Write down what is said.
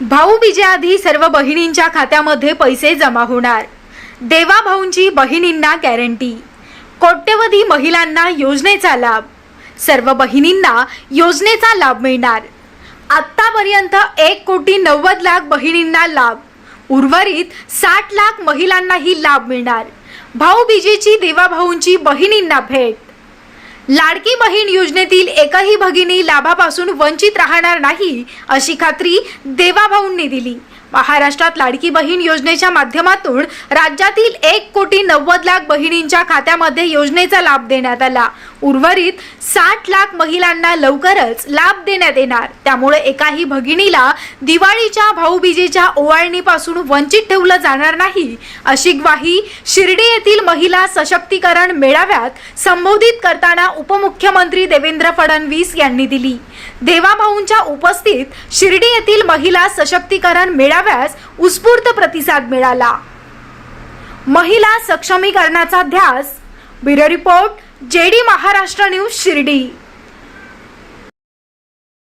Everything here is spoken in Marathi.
भाऊबीजेआधी सर्व बहिणींच्या खात्यामध्ये पैसे जमा होणार. देवा भाऊंची बहिणींना गॅरंटी कोट्यवधी महिलांना योजनेचा लाभ. सर्व बहिणींना योजनेचा लाभ मिळणार. आत्तापर्यंत एक कोटी नव्वद लाख बहिणींना लाभ. उर्वरित साठ लाख महिलांनाही लाभ मिळणार. भाऊबीजेची देवाभाऊंची बहिणींना भेट. लाडकी बहीण योजनेतील एकही भगिनी लाभापासून वंचित राहणार नाही अशी खात्री देवाभाऊंनी दिली. महाराष्ट्रात लाडकी बहीण योजनेच्या माध्यमातून राज्यातील एक कोटी नव्वद लाख बहिणींच्या खात्यामध्ये योजनेचा लाभ देण्यात आला. उर्वरित साठ लाख महिलांना लवकरच लाभ देण्यात येणार. त्यामुळे एकाही भगिनीला दिवाळीच्या भाऊबीजेच्या ओवाळणीपासून वंचित ठेवलं जाणार नाही. अशी ग्वाही शिर्डी येथील महिला सशक्तीकरण मेळाव्यात संबोधित करताना उपमुख्यमंत्री देवेंद्र फडणवीस यांनी दिली. देवाभाऊंच्या उपस्थित शिर्डी येथील महिला सशक्तीकरण मेळाव्यास उत्स्फूर्त प्रतिसाद मिळाला. महिला सक्षमीकरणाचा ध्यास bureau report JD Maharashtra news Shirdi.